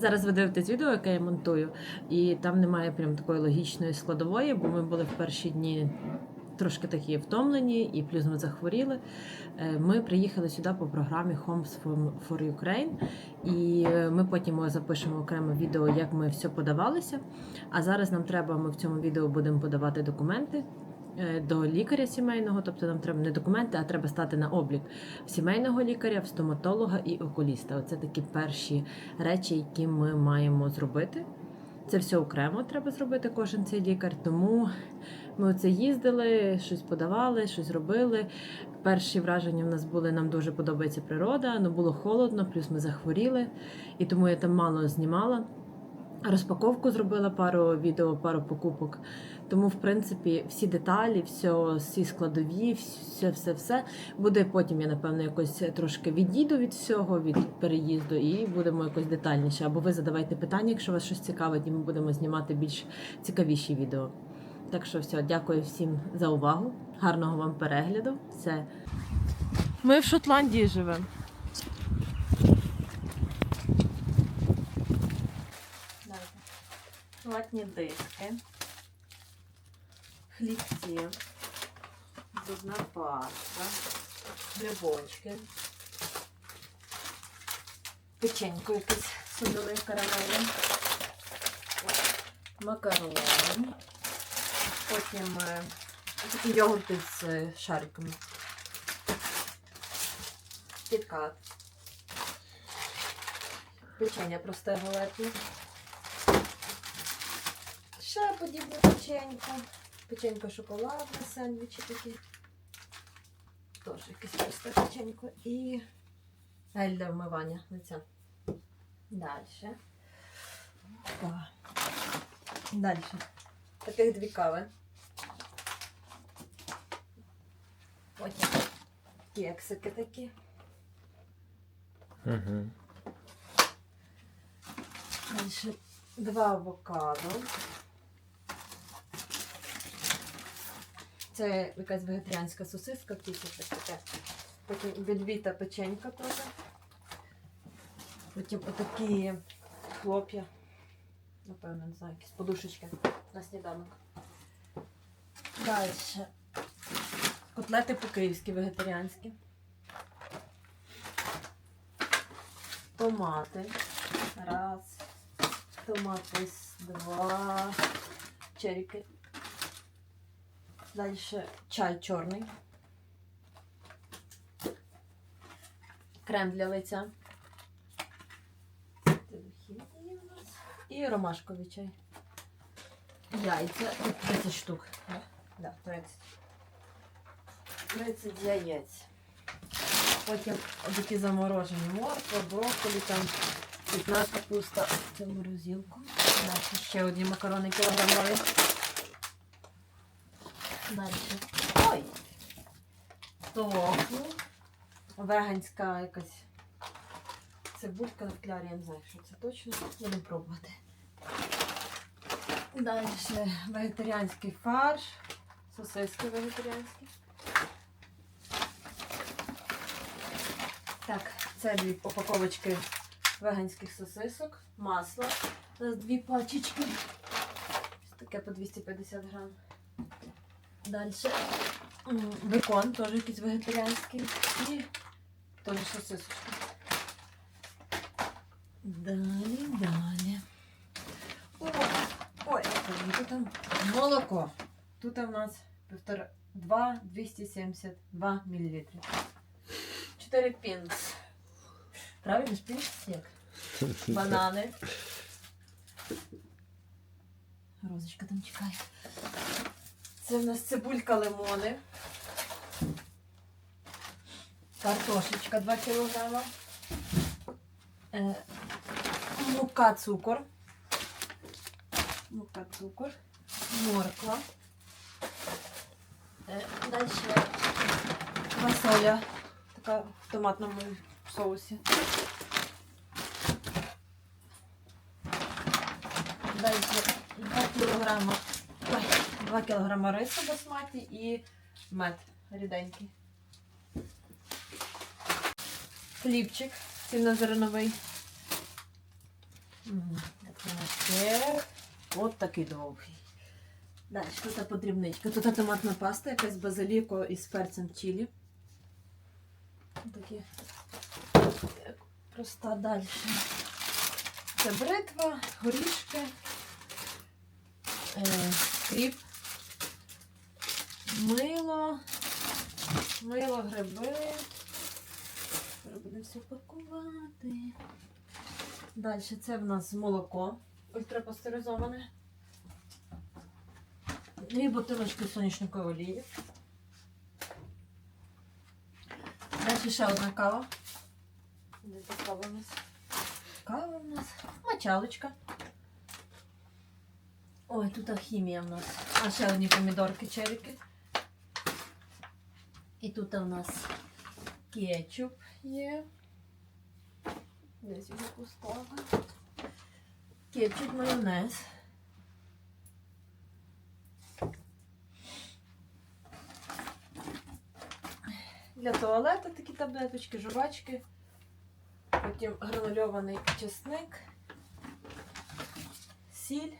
Зараз ви дивитесь відео, яке я монтую, і там немає прям такої логічної складової, бо ми були в перші дні трошки такі втомлені, і плюс ми захворіли. Е, Ми приїхали сюди по програмі Homes for- Ukraine, і е, ми потім запишемо окреме відео, як ми все подавалися. А зараз нам треба, ми в цьому відео будемо подавати документи. Е, До лікаря сімейного, тобто нам треба не документи, а треба стати на облік в сімейного лікаря, в стоматолога і окуліста. Оце такі перші речі, які ми маємо зробити. Це все окремо треба зробити кожен цей лікар. Тому ми оце їздили, щось подавали, щось робили. Перші враження в нас були, нам дуже подобається природа, але було холодно, плюс ми захворіли, і тому я там мало знімала. Розпаковку зробила пару відео, пару покупок. Тому, в принципі, всі деталі, все, всі складові, все, все, все буде потім. Я напевно якось трошки відійду від всього, від переїзду, і будемо якось детальніше. Або ви задавайте питання, якщо вас щось цікавить, і ми будемо знімати більш цікавіші відео. Так що все, дякую всім за увагу. Гарного вам перегляду. Все. Ми в Шотландії живемо. Ватні диски, хлібці, зубна паста, грибочки, печенько якесь судове карамелі, макарони, потім е, такі йогурти з е, шариками, кіткат, печення просте галетне. Ще подібне печенько. Печенько шоколадне, сендвічі такі. Теж якесь просте печенько. І гель для вмивання лиця. Далі. Далі. Таких дві кави. Потім кексики такі. Угу. Далі два авокадо. Це якась вегетаріанська сосиска, щось таке. Потім відвіта печенька теж. Потім отакі хлоп'я. Напевно, не знаю, якісь подушечки на сніданок. Далі. Котлети по-київськи вегетаріанські. Томати. Раз. Томати два. Черіки. Далі чай чорний. Крем для лиця. Це. І ромашковий чай. Яйця. 30 штук. Да, да, 30. 30 яєць. Потім такі заморожені морква, брокколі, там цвітна капуста. Це в морозилку. Ще одні макарони кілограмові. Далі. Ой! Тофу. Веганська якась цибулька в клярі, я не знаю, що це точно. Будемо пробувати. Далі вегетаріанський фарш. Сосиски вегетаріанські. Так, це дві упаковочки веганських сосисок, масло. У нас дві пачечки. Таке по 250 грам. Далі м, бекон, теж якийсь вегетаріанський. І теж сосисочки. Далі, далі. О, ой, тут там молоко. Тут у нас півтора, 2, 272 мл. 4 пінс. Правильно ж пінс як? Банани. Розочка там чекає. Це в нас цибулька лимони. Картошечка 2 кілограма. Е, мука цукор. Мука цукор. Морква. Е, далі фасоля. Така в томатному соусі. Далі 2 кілограма, ой, 2 кілограма рису басматі і мед ріденький. Хлібчик цільнозерновий. От такий довгий. Далі, тут подрібничка. Тут томатна паста, якась базиліко із перцем чилі. Такі проста далі. Це бритва, горішки, е, кріп, мило, мило, гриби. Будемо все пакувати. Далі це в нас молоко ультрапастеризоване. Дві бутилочки соняшникової олії. Далі ще одна кава. Де та кава у нас? Кава у нас. Мочалочка. Ой, тут хімія в нас. А ще одні помідорки, черіки. І тут у нас кетчуп є. Десь його поставила. Кетчуп, майонез. Для туалету такі таблеточки, жувачки. Потім гранульований чесник. Сіль.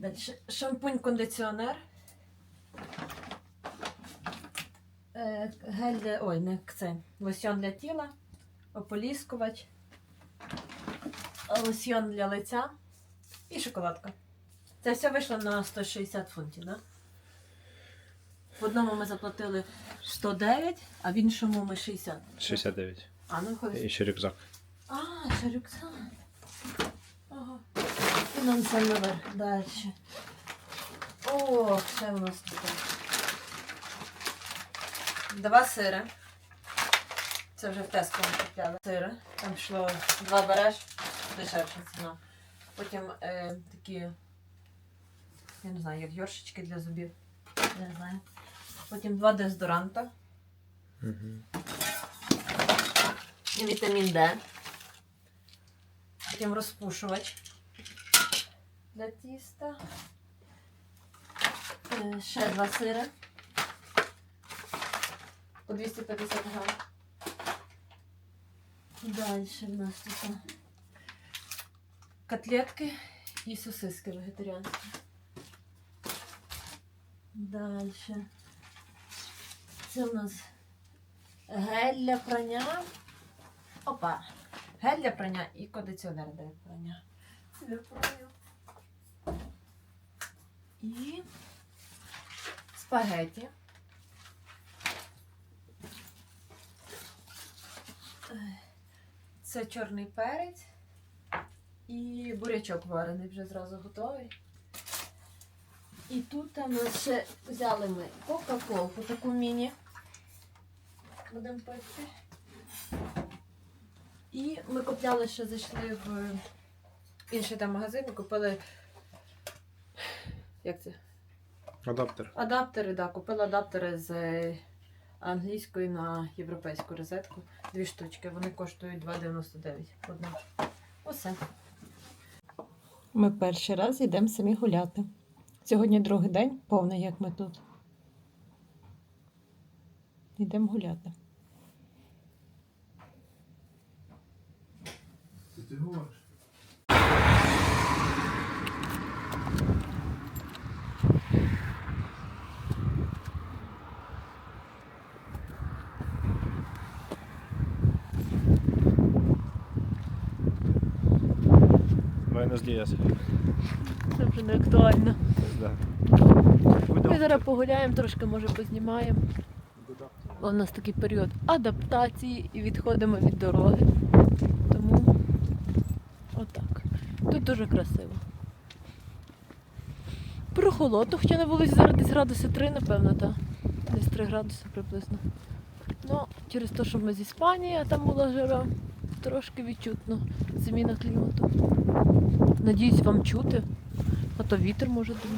Далі шампунь-кондиціонер. Е, Гель для, ой, не це, лосьон для тіла, ополіскувач, лосьон для лиця і шоколадка. Це все вийшло на 160 фунтів, да? В одному ми заплатили 109, а в іншому ми 60. 69. А, ну виходить. І ще рюкзак. А, ще рюкзак. Нам це наверх далі. О, ще у нас тут. Два сири. Це вже в Теско ми купляли. Сири. Там йшло два береш, дешевша ціна. Потім е, такі, я не знаю, як йоршички для зубів. Не знаю. Потім два дезодоранта. Угу. і вітамін Д. Потім розпушувач для тіста. Е, Ще два сири. По 250 грам. Далі в нас тут котлетки і сосиски вегетаріанські. Далі. Це у нас гель для прання. Опа. Гель для прання і кондиціонер для прання. Для прання. І спагеті. Е, Це чорний перець і бурячок варений вже зразу готовий. І тут ми ще взяли ми Кока-Колку, таку міні. Будемо пити. І ми купляли, ще зайшли в інший там магазин і купили. Як це? Адаптер. Адаптери, да, купила адаптери з е, англійської на європейську розетку. Дві штучки. Вони коштують 2,99 одна. Усе. Ми перший раз йдемо самі гуляти. Сьогодні другий день, повний, як ми тут. Йдемо гуляти. Ти говориш? Буенос. Це вже не актуально. Ми зараз погуляємо, трошки може познімаємо. У нас такий період адаптації і відходимо від дороги. Тому отак. Тут дуже красиво. Прохолодно, хоча на вулиці зараз десь градуси 3, напевно, так. Десь 3 градуси приблизно. Ну, через те, що ми з Іспанії, а там була жара, трошки відчутно зміна клімату. Надіюсь, вам чути, а то вітер може дути.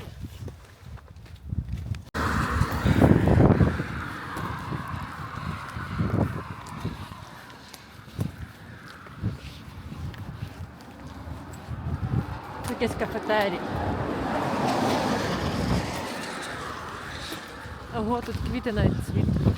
Якесь кафетерій. Ого, тут квіти навіть цвіт.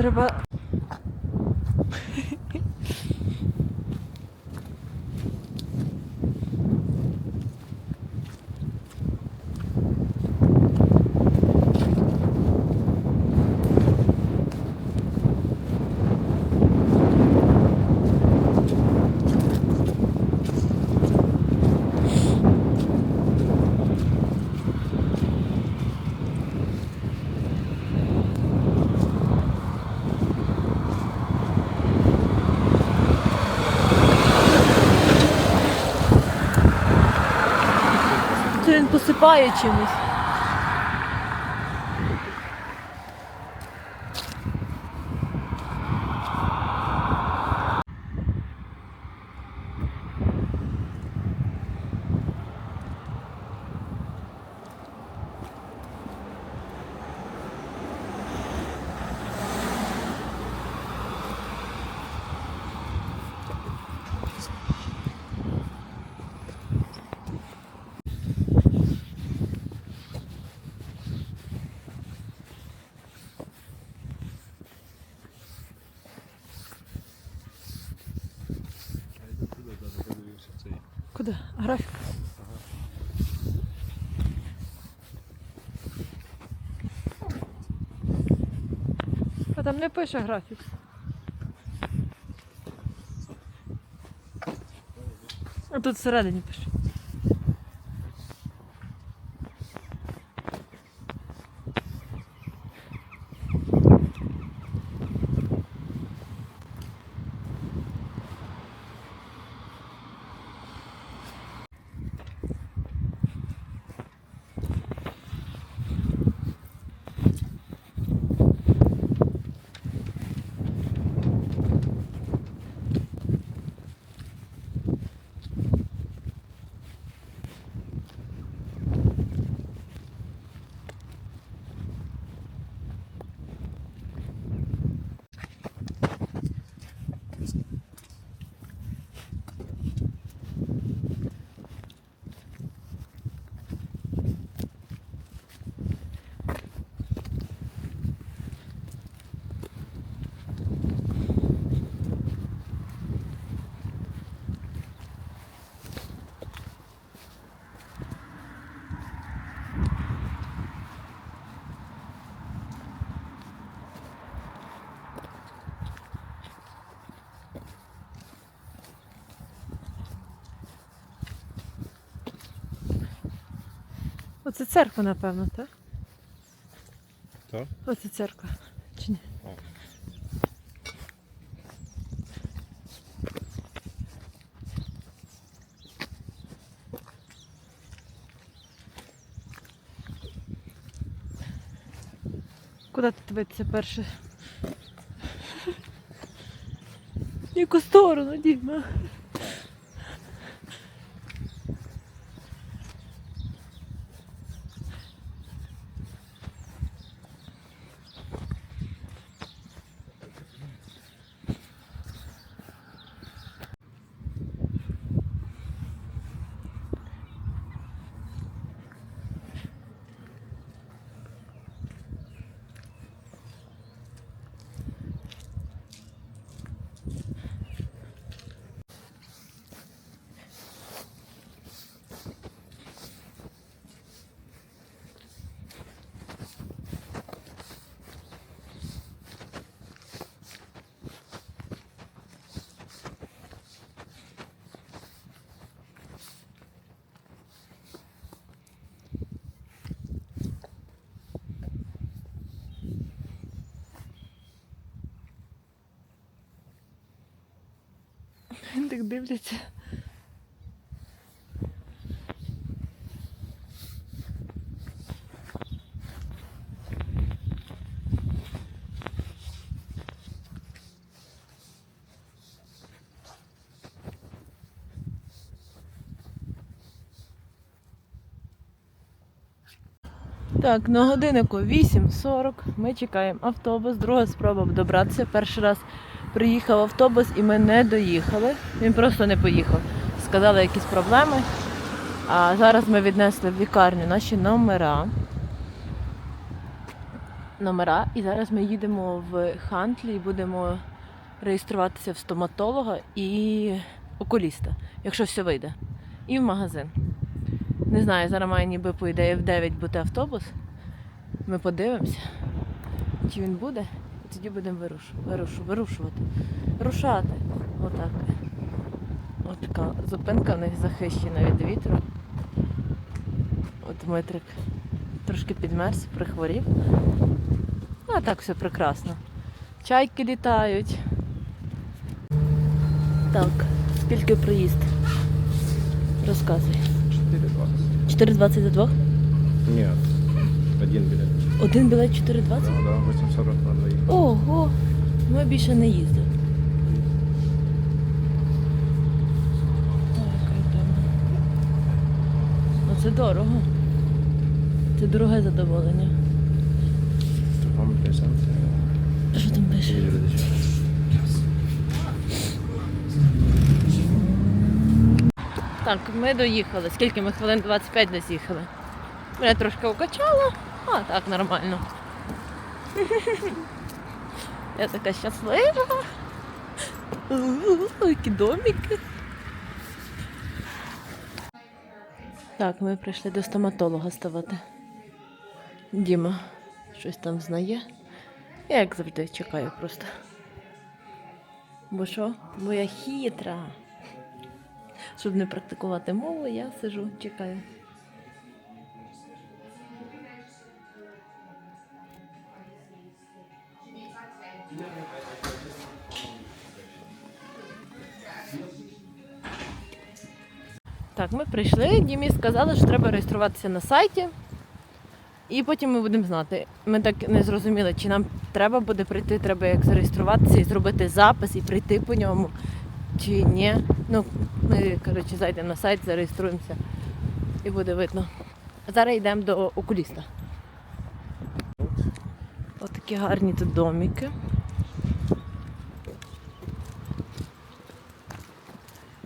Треба. Це посипає Графік. А там не пише графік. А тут всередині пише. Оце церква, напевно, так? Так. Оце церква. Чи ні? Куди ти дивитися перше? Яку сторону, Діма? Так дивляться. Так, на годиннику 8.40 ми чекаємо автобус. Друга спроба добратися. Перший раз приїхав автобус і ми не доїхали. Він просто не поїхав. Сказали якісь проблеми. А зараз ми віднесли в лікарню наші номера. номера, і зараз ми їдемо в Хантлі і будемо реєструватися в стоматолога і окуліста, якщо все вийде. І в магазин. Не знаю, зараз має ніби по ідеї в 9 бути автобус. Ми подивимося, чи він буде, тоді будемо вируш, вируш, вирушувати. Рушати. Отак. От така зупинка в них захищена від вітру. От Дмитрик трошки підмерз, прихворів. А так все прекрасно. Чайки літають. Так, скільки проїзд? Розказуй. 4,20. 4,20 за двох? Нет, один билет. Один білет 4,20? Да, да, 840 на. Ого! Ми більше не круто. Ну це дорого. Це дороге задоволення. Що там пише? Так, ми доїхали. Скільки ми хвилин 25 десь їхали. Мене трошки укачало, а так нормально. Я така щаслива. Які домики. Так, ми прийшли до стоматолога ставати. Діма щось там знає. Я як завжди чекаю просто. Бо що? Бо я хитра. Щоб не практикувати мову, я сижу, чекаю. Так, ми прийшли. Дімі сказали, що треба реєструватися на сайті. І потім ми будемо знати. Ми так не зрозуміли, чи нам треба буде прийти, треба як зареєструватися і зробити запис і прийти по ньому, чи ні. Ну, ми, коротше, зайдемо на сайт, зареєструємося і буде видно. Зараз йдемо до окуліста. Ось такі гарні тут домики.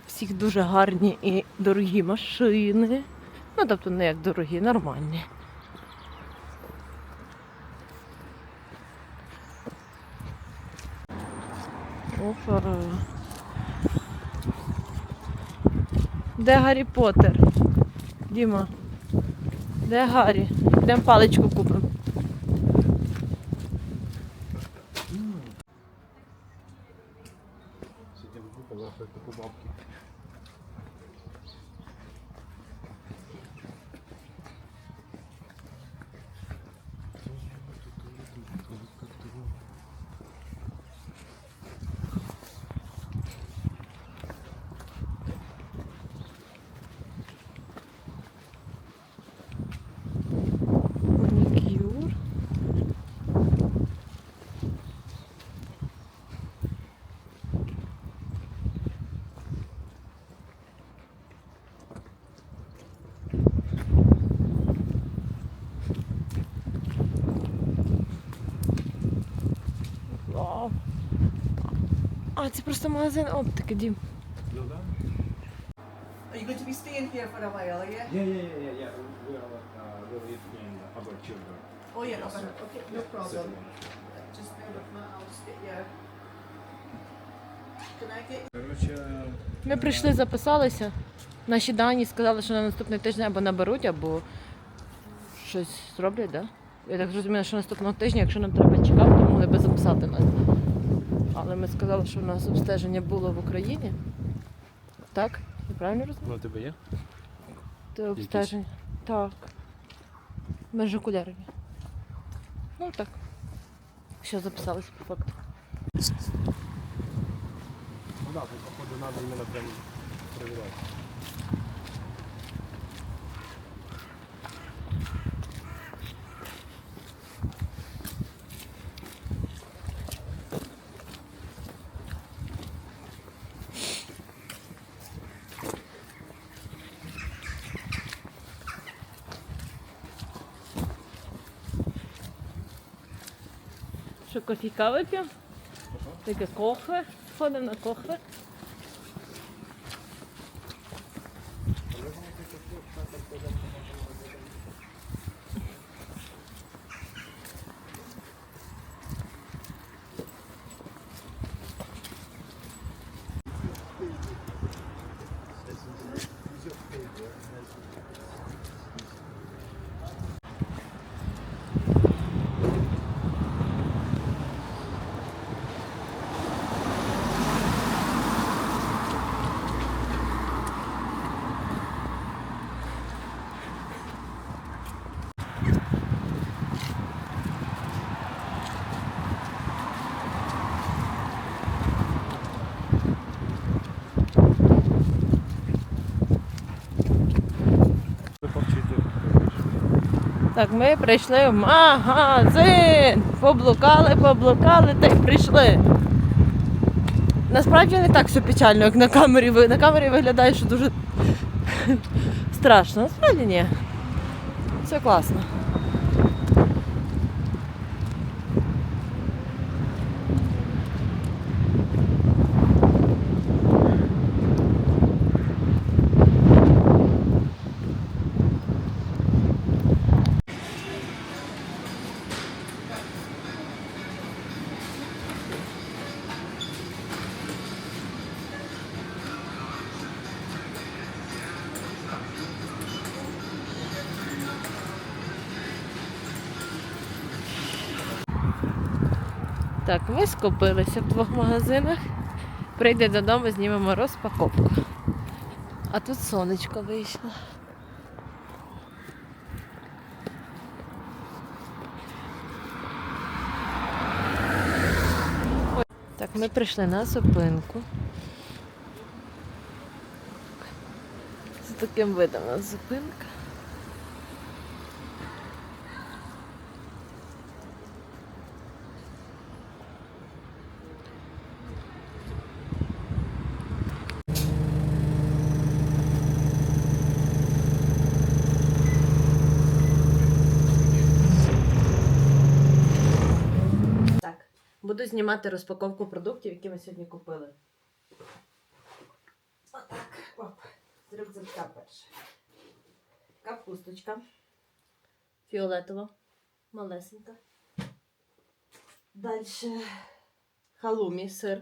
Всіх дуже гарні і дорогі машини. Ну, тобто не як дорогі, нормальні. Опа. Де Гаррі Поттер? Діма. Де Гаррі? Йдемо паличку купимо. Це просто магазин оптики, Дім. Ну да. Are you going to be staying here for a while? Yeah, yeah, yeah, yeah, yeah. We are uh, really in about children. Oh, yeah, Yeah, okay, okay, no problem. Just you. Can I get Короче, Ми прийшли, записалися. Наші дані сказали, що на наступний тиждень або наберуть, або щось зроблять, так? Да? Я так зрозуміла, що наступного тижня, якщо нам треба чекати, то могли би записати нас. Але ми сказали, що у нас обстеження було в Україні. Так? Я правильно розумію? ну тебе є? Це обстеження. Так. Межокулярні. Ну так. Що записалися по факту. Ну так, походу треба іменно прям проверять. Кофійка вип'ємо? Таке кохве. Сходимо на кохве. Так, ми прийшли в магазин. Поблукали, поблукали та й прийшли. Насправді не так все печально, як на камері. На камері виглядає, що дуже страшно. Насправді ні. Все класно. Скупилися в двох магазинах. Прийде додому, знімемо розпаковку. А тут сонечко вийшло. Так, ми прийшли на зупинку. З таким видом у зупинка. Так, буду знімати розпаковку продуктів, які ми сьогодні купили. Отак, оп, з рюкзачка перше. Капусточка. Фіолетова, малесенька. Далі халумі, сир.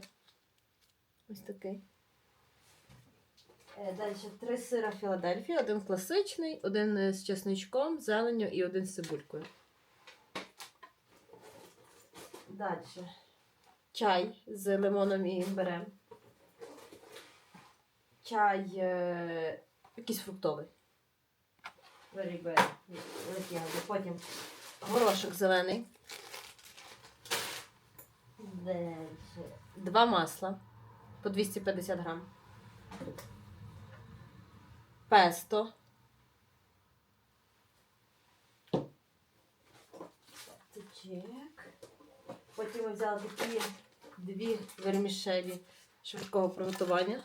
Ось такий. Далі три сира Філадельфія, один класичний, один е, з чесничком, зеленню і один з цибулькою. Далі. Чай з лимоном і імбирем. Чай е, якийсь фруктовий. Very good. Потім горошок зелений. Два масла по 250 грам. Песто. Це чек. Потім ми взяли такі дві вермішелі швидкого приготування.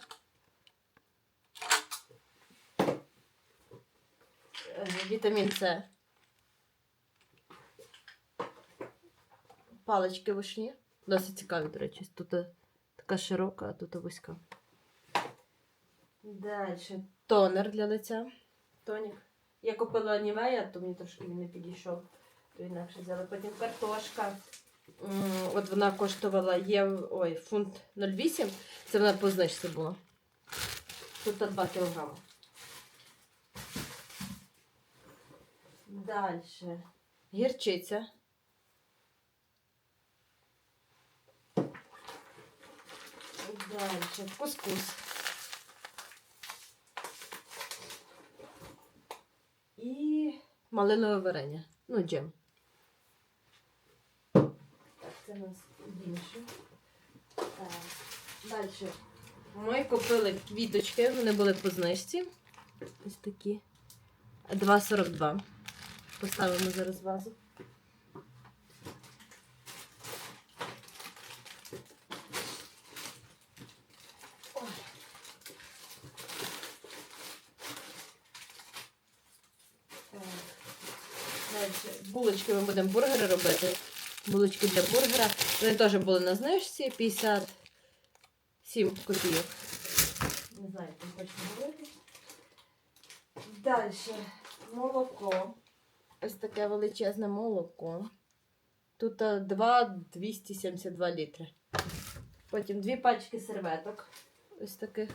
Е, Вітамін С. Палички вишні. Досить цікаві, до речі. Тут е, така широка, а тут вузька. Далі тонер для лиця. Тонік. Я купила Нівея, то мені трошки він не підійшов. То інакше взяла. Потім картошка. От вона коштувала є, ой, фунт 0,8. Це вона по знижці була. Тут 2 кілограми. Далі. Гірчиця. Далі. Кускус. І малинове варення. Ну, джем. Це у нас більше. Далі. Ми купили квіточки, вони були по знижці. Ось такі. 2,42. Поставимо зараз вазу. Булочки ми будемо бургери робити. Булочки для бургера. Вони теж були на знижці 57 копійок. Не знаю, як точно говорити. Далі. Молоко. Ось таке величезне молоко. Тут 2 272 літри. Потім дві пачки серветок. Ось таких.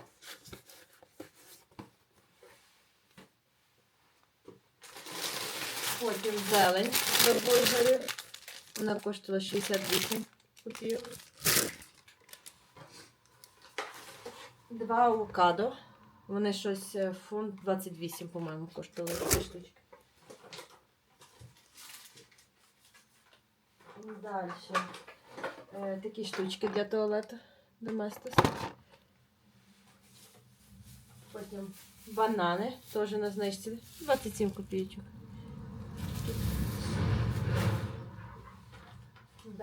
Потім зелень до бургерів. Вона коштувала 68 копійок. Два авокадо. Вони щось е, фунт 28, по-моєму, коштували ці штучки. Далі. Е, такі штучки для туалету. Доместос. Потім банани, теж на знижці. 27 копійочок.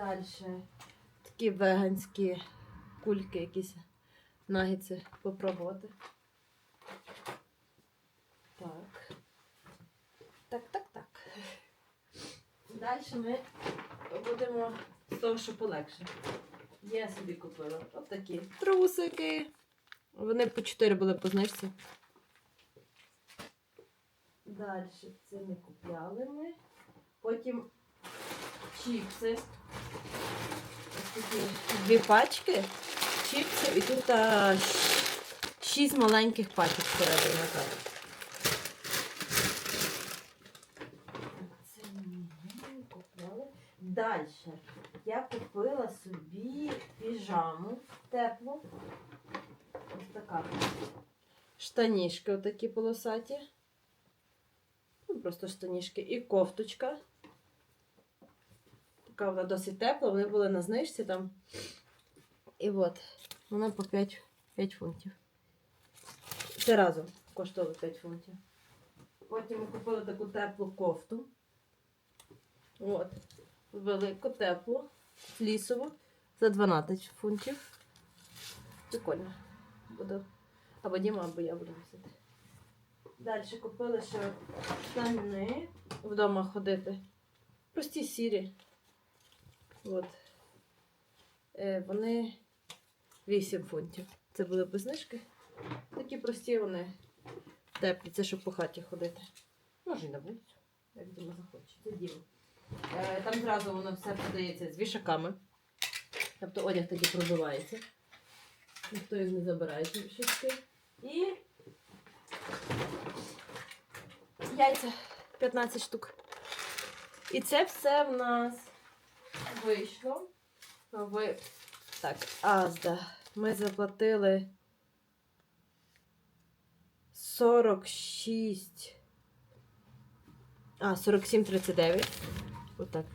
Далі такі веганські кульки, якісь нагідці попробувати. Так. Так, так, так. Далі ми будемо з того, що полегше. Я собі купила от такі трусики. Вони по 4 були по знижці. Далі це не купляли ми. Потім чіпси. Дві пачки чіпсів і тут а, шість маленьких пачок всередині. Далі я купила собі піжаму теплу. Ось така. Штанішки отакі полосаті. Ну, просто штанішки. І кофточка. Така вона досить тепла, вони були на знижці там. І от, вона по 5, 5 фунтів. Це разом коштувало 5 фунтів. Потім ми купили таку теплу кофту. От. Велику, теплу, лісову за 12 фунтів. Прикольно. Буду. Або Діма, або я буду носити. Далі купили ще штани вдома ходити. Прості сірі. От. Е, вони 8 фунтів. Це були без знижки. Такі прості вони теплі. Це щоб по хаті ходити. Може і на вулицю, як Діма захоче. Це Діма. Е, там зразу воно все подається з вішаками. Тобто одяг тоді пробивається. Ніхто їх не забирає ці. І яйця 15 штук. І це все в нас вийшло. Ви... Так, Азда. Ми заплатили 46. А, 47,39. Отак.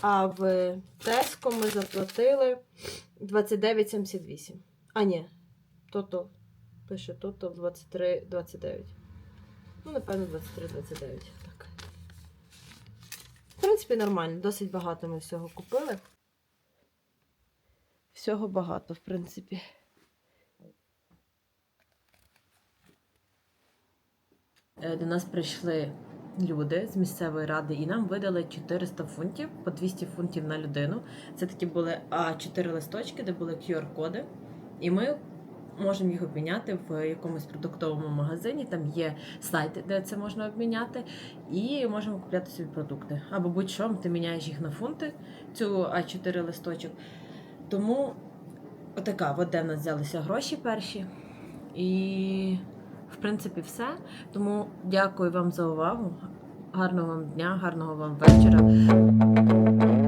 А в Теско ми заплатили 29,78. А, ні. То-то. Пише то-то 23,29. Ну, напевно, 23,29. В принципі, нормально. Досить багато ми всього купили. Всього багато, в принципі. Е, До нас прийшли люди з місцевої ради і нам видали 400 фунтів по 200 фунтів на людину. Це такі були А4 листочки, де були QR-коди. І ми можемо їх обміняти в якомусь продуктовому магазині. Там є сайти, де це можна обміняти, і можемо купляти собі продукти. Або будь-що, ти міняєш їх на фунти, цю А4 листочок. Тому отака, от де в нас взялися гроші перші. І, в принципі, все. Тому дякую вам за увагу. Гарного вам дня, гарного вам вечора.